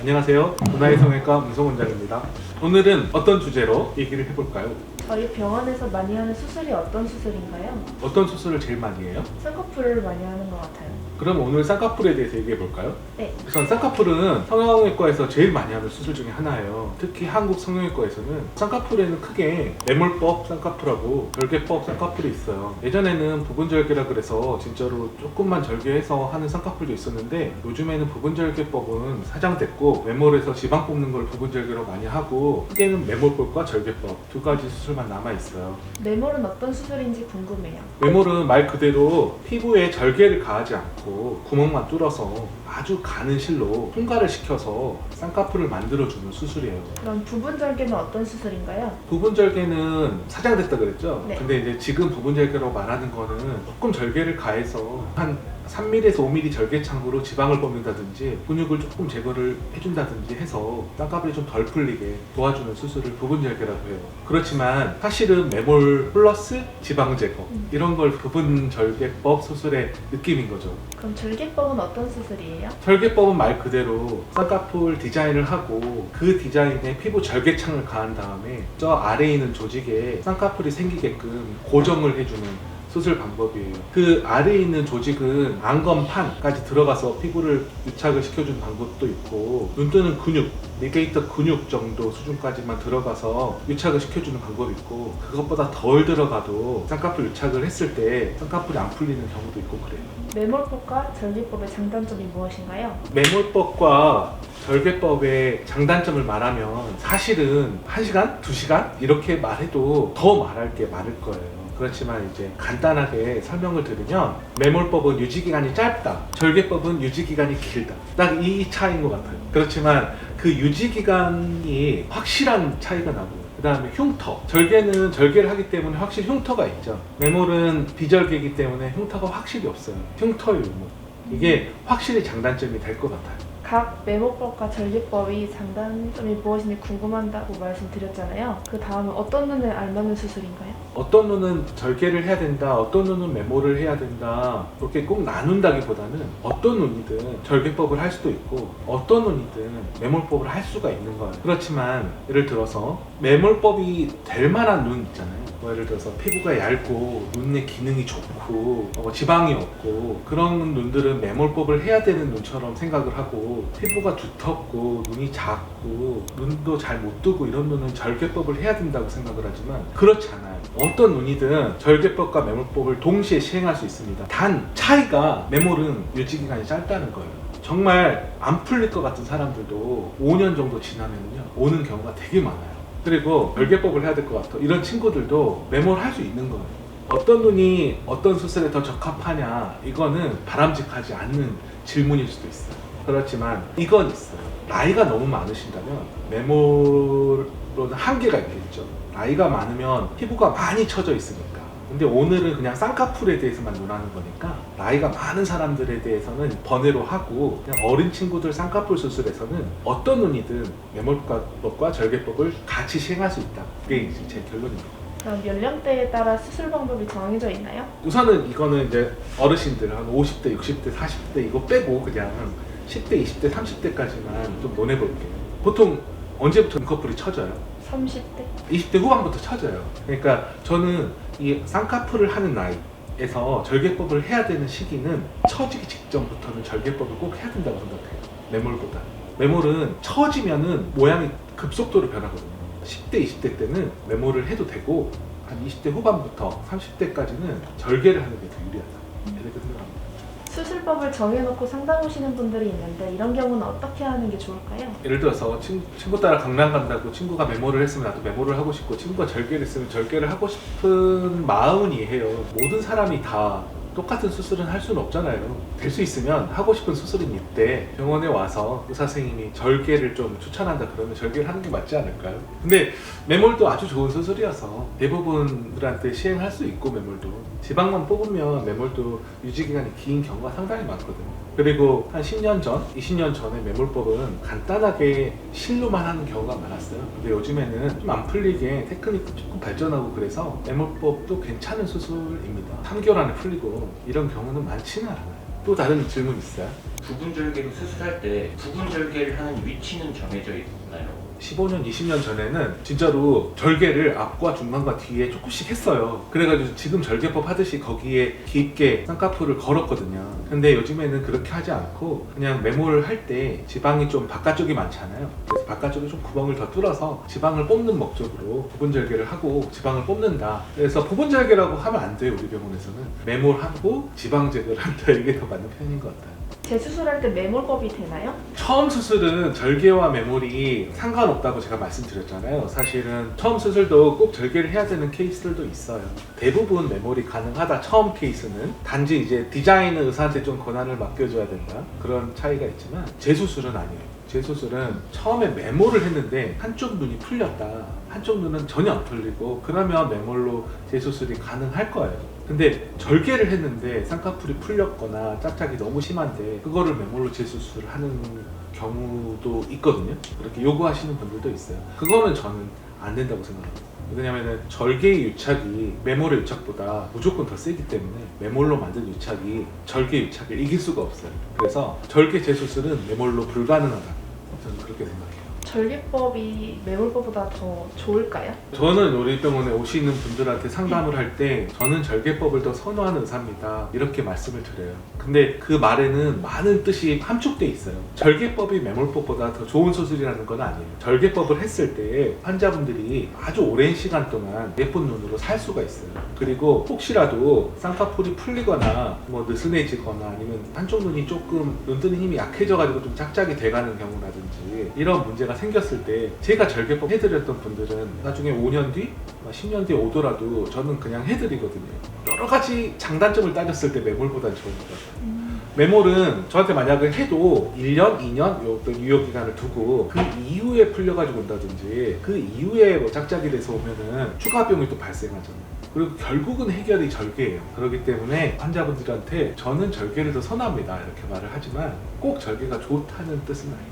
안녕하세요. 문화의 성형외과 문성 원장입니다. 오늘은 어떤 주제로 얘기를 해볼까요? 저희 병원에서 많이 하는 수술이 어떤 수술인가요? 어떤 수술을 제일 많이 해요? 쌍꺼풀을 많이 하는 것 같아요. 그럼 오늘 쌍꺼풀에 대해서 얘기해 볼까요? 네. 우선 쌍꺼풀은 성형외과에서 제일 많이 하는 수술 중에 하나예요. 특히 한국 성형외과에서는 쌍꺼풀에는 크게 매몰법 쌍꺼풀하고 절개법 쌍꺼풀이 있어요. 예전에는 부분절개라 그래서 진짜로 조금만 절개해서 하는 쌍꺼풀도 있었는데 요즘에는 부분절개법은 사장됐고 매몰에서 지방 뽑는 걸 부분절개로 많이 하고 크게는 매몰법과 절개법 두 가지 수술만 남아 있어요. 매몰은 어떤 수술인지 궁금해요. 외몰은 말 그대로 피부에 절개를 가하지 않고 구멍만 뚫어서 아주 가는 실로 통과를 시켜서 쌍꺼풀을 만들어주는 수술이에요. 그럼 부분 절개는 어떤 수술인가요? 부분 절개는 사장됐다 그랬죠? 네. 근데 이제 지금 부분 절개로 말하는 거는 조금 절개를 가해서 한 3mm에서 5mm 절개창으로 지방을 뽑는다든지 근육을 조금 제거를 해준다든지 해서 쌍꺼풀이 좀 덜 풀리게 도와주는 수술을 부분 절개라고 해요. 그렇지만 사실은 매몰 플러스 지방 제거 음. 이런 걸 부분 절개법 수술의 느낌인 거죠. 그럼 절개법은 어떤 수술이에요? 절개법은 말 그대로 쌍꺼풀 디자인을 하고 그 디자인에 피부 절개창을 가한 다음에 저 아래에 있는 조직에 쌍꺼풀이 생기게끔 고정을 해주는 수술 방법이에요. 그 아래에 있는 조직은 안검판까지 들어가서 피부를 유착을 시켜주는 방법도 있고 눈 뜨는 근육, 리게이터 근육 정도 수준까지만 들어가서 유착을 시켜주는 방법이 있고 그것보다 덜 들어가도 쌍꺼풀 유착을 했을 때 쌍꺼풀이 안 풀리는 경우도 있고 그래요. 매몰법과 절개법의 장단점이 무엇인가요? 매몰법과 절개법의 장단점을 말하면 사실은 1시간, 2시간 이렇게 말해도 더 말할 게 많을 거예요. 그렇지만 이제 간단하게 설명을 드리면 매몰법은 유지기간이 짧다. 절개법은 유지기간이 길다. 딱 이 차이인 것 같아요. 그렇지만 그 유지기간이 확실한 차이가 나고요. 그 다음에 흉터. 절개는 절개를 하기 때문에 확실히 흉터가 있죠. 매몰은 비절개이기 때문에 흉터가 확실히 없어요. 흉터의 유무. 이게 확실히 장단점이 될 것 같아요. 각 매몰법과 절개법이 장단점이 무엇인지 궁금한다고 말씀드렸잖아요. 그 다음은 어떤 눈을 알맞는 수술인가요? 어떤 눈은 절개를 해야 된다, 어떤 눈은 메모를 해야 된다, 그렇게 꼭 나눈다기보다는 어떤 눈이든 절개법을 할 수도 있고, 어떤 눈이든 매몰법을 할 수가 있는 거예요. 그렇지만, 예를 들어서, 매몰법이 될 만한 눈 있잖아요. 뭐 예를 들어서 피부가 얇고, 눈의 기능이 좋고, 어, 지방이 없고, 그런 눈들은 매몰법을 해야 되는 눈처럼 생각을 하고, 피부가 두텁고, 눈이 작고, 눈도 잘 못 뜨고, 이런 눈은 절개법을 해야 된다고 생각을 하지만, 그렇지 않아요. 어떤 눈이든 절개법과 매몰법을 동시에 시행할 수 있습니다. 단 차이가 매몰은 유지기간이 짧다는 거예요. 정말 안 풀릴 것 같은 사람들도 5년 정도 지나면요 오는 경우가 되게 많아요. 그리고 절개법을 해야 될 것 같아. 이런 친구들도 매몰 할수 있는 거예요. 어떤 눈이 어떤 수술에 더 적합하냐 이거는 바람직하지 않는 질문일 수도 있어요. 그렇지만 이건 있어요. 나이가 너무 많으신다면 매몰로는 한계가 있겠죠. 나이가 많으면 피부가 많이 처져 있으니까. 근데 오늘은 그냥 쌍꺼풀에 대해서만 논하는 거니까 나이가 많은 사람들에 대해서는 번외로 하고 그냥 어린 친구들 쌍꺼풀 수술에서는 어떤 눈이든 매몰법과 절개법을 같이 시행할 수 있다. 그게 이제 제 결론입니다. 그럼 연령대에 따라 수술 방법이 정해져 있나요? 우선은 이거는 이제 어르신들 한 50대, 60대, 40대 이거 빼고 그냥 10대, 20대, 30대까지만 좀 논해볼게요. 보통 언제부터 눈꺼풀이 처져요? 30대? 20대 후반부터 처져요. 그러니까 저는 이 쌍꺼풀을 하는 나이에서 절개법을 해야 되는 시기는 처지기 직전부터는 절개법을 꼭 해야 된다고 생각해요. 매몰보다. 매몰은 처지면은 모양이 급속도로 변하거든요. 10대, 20대 때는 매몰을 해도 되고 한 20대 후반부터 30대까지는 절개를 하는 게 더 유리하다. 이렇게 생각합니다. 수술법을 정해놓고 상담 오시는 분들이 있는데 이런 경우는 어떻게 하는 게 좋을까요? 예를 들어서 친, 친구 따라 강남 간다고 친구가 메모를 했으면 나도 메모를 하고 싶고 친구가 절개를 했으면 절개를 하고 싶은 마음은 이해해요. 모든 사람이 다 똑같은 수술은 할 수는 없잖아요. 될 수 있으면 하고 싶은 수술인 이때 병원에 와서 의사 선생님이 절개를 좀 추천한다 그러면 절개를 하는 게 맞지 않을까요? 근데 매몰도 아주 좋은 수술이어서 대부분들한테 시행할 수 있고 매몰도 지방만 뽑으면 매몰도 유지 기간이 긴 경우가 상당히 많거든요. 그리고 한 10년 전, 20년 전에 매몰법은 간단하게 실로만 하는 경우가 많았어요. 근데 요즘에는 좀 안 풀리게 테크닉도 조금 발전하고 그래서 매몰법도 괜찮은 수술입니다. 3개월 안에 풀리고 이런 경우는 많지는 않아요. 또 다른 질문 있어요? 부분절개로 수술할 때 부분절개를 하는 위치는 정해져 있나요? 15년, 20년 전에는 진짜로 절개를 앞과 중간과 뒤에 조금씩 했어요. 그래가지고 지금 절개법 하듯이 거기에 깊게 쌍꺼풀을 걸었거든요. 근데 요즘에는 그렇게 하지 않고 그냥 메모를 할 때 지방이 좀 바깥쪽이 많잖아요. 그래서 바깥쪽에 좀 구멍을 더 뚫어서 지방을 뽑는 목적으로 부분 절개를 하고 지방을 뽑는다. 그래서 부분 절개라고 하면 안 돼요, 우리 병원에서는. 메모를 하고 지방 제거를 한다. 이게 더 맞는 편인 것 같아요. 재수술할 때 매몰법이 되나요? 처음 수술은 절개와 매몰이 상관없다고 제가 말씀드렸잖아요. 사실은 처음 수술도 꼭 절개를 해야 되는 케이스들도 있어요. 대부분 매몰이 가능하다. 처음 케이스는 단지 이제 디자인 의사한테 좀 권한을 맡겨줘야 된다. 그런 차이가 있지만 재수술은 아니에요. 재수술은 처음에 매몰을 했는데 한쪽 눈이 풀렸다. 한쪽 눈은 전혀 안 풀리고 그러면 매몰로 재수술이 가능할 거예요. 근데 절개를 했는데 쌍꺼풀이 풀렸거나 짝짝이 너무 심한데 그거를 매몰로 재수술을 하는 경우도 있거든요. 그렇게 요구하시는 분들도 있어요. 그거는 저는 안 된다고 생각합니다. 왜냐면은 절개의 유착이 매몰의 유착보다 무조건 더 세기 때문에 매몰로 만든 유착이 절개 유착을 이길 수가 없어요. 그래서 절개 재수술은 매몰로 불가능하다. 저는 그렇게 생각해요. 절개법이 매몰법보다 더 좋을까요? 저는 우리 병원에 오시는 분들한테 상담을 할 때 저는 절개법을 더 선호하는 의사입니다. 이렇게 말씀을 드려요. 근데 그 말에는 많은 뜻이 함축돼 있어요. 절개법이 매몰법보다 더 좋은 수술이라는 건 아니에요. 절개법을 했을 때 환자분들이 아주 오랜 시간 동안 예쁜 눈으로 살 수가 있어요. 그리고 혹시라도 쌍꺼풀이 풀리거나 뭐 느슨해지거나 아니면 한쪽 눈이 조금 눈 뜨는 힘이 약해져 가지고 좀 짝짝이 돼가는 경우라든지 이런 문제가 생겼을 때 제가 절개법 해드렸던 분들은 나중에 5년 뒤, 10년 뒤에 오더라도 저는 그냥 해드리거든요. 여러 가지 장단점을 따졌을 때 매몰보단 좋은 것 같아요. 매몰은 저한테 만약에 해도 1년, 2년 요 어떤 유효 기간을 두고 그 이후에 풀려가지고 온다든지 그 이후에 뭐 짝짝이 돼서 오면은 추가 비용이 또 발생하잖아요. 그리고 결국은 해결이 절개예요. 그렇기 때문에 환자분들한테 저는 절개를 더 선호합니다. 이렇게 말을 하지만 꼭 절개가 좋다는 뜻은 아닙니다.